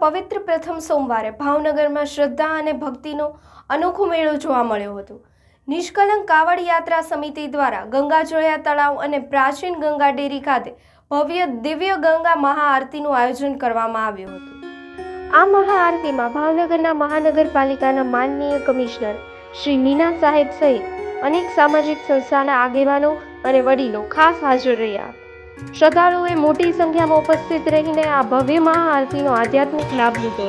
પવિત્ર પ્રથમ સોમવારે ભાવનગરમાં શ્રદ્ધા અને ભક્તિનો અનોખો મેળો જોવા મળ્યો હતો. નિષ્કલંક કાવડ યાત્રા સમિતિ દ્વારા ગંગાજળિયા તળાવ અને પ્રાચીન ગંગા ડેરી ખાતે ભવ્ય દિવ્ય ગંગા મહાઆરતીનું આયોજન કરવામાં આવ્યું હતું. આ મહાઆરતીમાં ભાવનગરના મહાનગરપાલિકાના માનનીય કમિશનર શ્રી મીના સાહેબ સહિત અનેક સામાજિક સંસ્થાના આગેવાનો અને વડીલો ખાસ હાજર રહ્યા. શ્રદ્ધાળુઓએ મોટી સંખ્યામાં ઉપસ્થિત રહીને આ ભવ્ય મહાઆરતીનો આધ્યાત્મિક લાભ લીધો.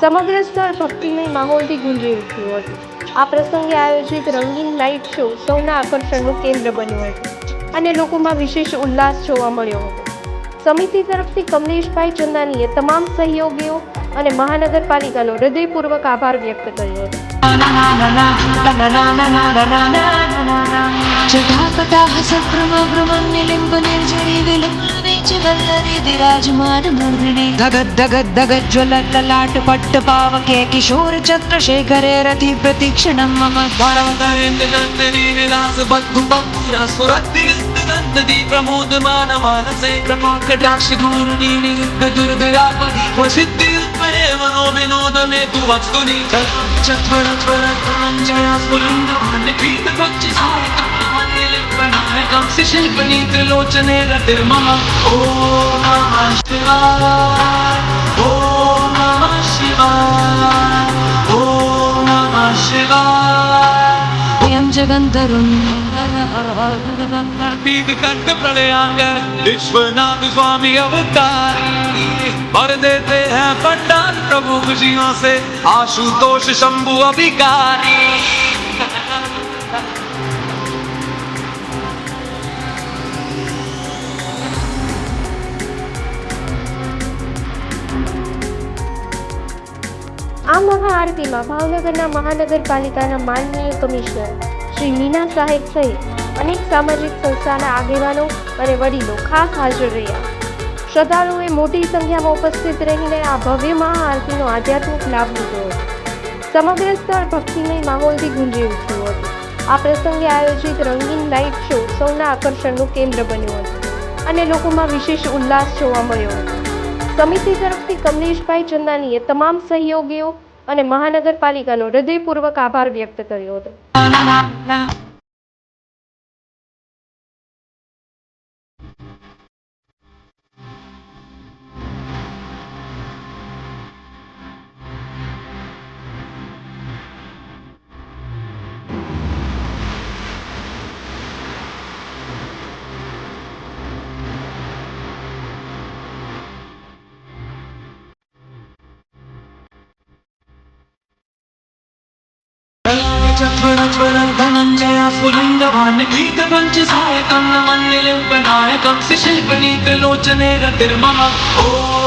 સમગ્ર સ્થળ ભક્તિમય માહોલથી ગુંજી ઉઠ્યું હતું. આ પ્રસંગે આયોજિત રંગીન લાઇટ શો સૌના આકર્ષણનું કેન્દ્ર બન્યું હતું અને લોકોમાં વિશેષ ઉલ્લાસ જોવા મળ્યો હતો. સમિતિ તરફથી કમલેશભાઈ ચંદાનીએ તમામ સહયોગીઓ અને મહાનગરપાલિકાનો હૃદયપૂર્વક આભાર વ્યક્ત કર્યો હતો. जटाकटाः सभ्रमभ्रमन्निलिम्ब निर्झरी विलम्बने च वल्लरी विराजमानमूर्धिनि धगद्धगद्धगज्ज्वलल्ललाट पट्टपावके किशोर चन्द्रशेखरे रति प्रतीक्षणं मम नंदिनी विलास बंधु बंधुरा सुरत्तिरस्तनंदनी प्रमोदमान मानसे प्रमाकटाक्ष घूर्णीनि दुर्गरापदि वसिद्धि महे मनो विनोद मे तु वस्तुनि चत्वर त्वर जया स्फुलिंग भान्य पीत भक्ति नायकं शिल्पनी त्रिलोचने रतिर्मम ॐ नमः शिवाय ॐ नमः शिवाय ॐ नमः शिवाय यं जगन्तरुन् कंठ प्रलयांग विश्वनाथ स्वामी अवतारी भर देते हैं पंडाल प्रभु खुशियों से आशुतोष शंभु अभिकारी આ મહાઆરતીમાં ભાવનગરના મહાનગરપાલિકાના માનનીય કમિશનર શ્રી મીના સાહેબ સહિત અનેક સામાજિક સંસ્થાના આગેવાનો અને વડીલો ખાસ હાજર રહ્યા શ્રદ્ધાળુઓએ મોટી સંખ્યામાં ઉપસ્થિત રહીને આ ભવ્ય મહાઆરતીનો આધ્યાત્મિક લાભ લીધો હતો. સમગ્ર સ્થળ ભક્તિમય માહોલથી ગુંજી ઉઠ્યું હતું. આ પ્રસંગે આયોજિત રંગીન લાઇટ શો સૌના આકર્ષણનું કેન્દ્ર બન્યું હતું અને લોકોમાં વિશેષ ઉલ્લાસ જોવા મળ્યો હતો. સમિતિ તરફથી કમલેશભાઈ ચંદાનીએ તમામ સહયોગીઓ અને મહાનગરપાલિકાનો હૃદયપૂર્વક આભાર વ્યક્ત કર્યો હતો. नायकं शिल्पनी त्रिलोचने रतिर्मम ॐ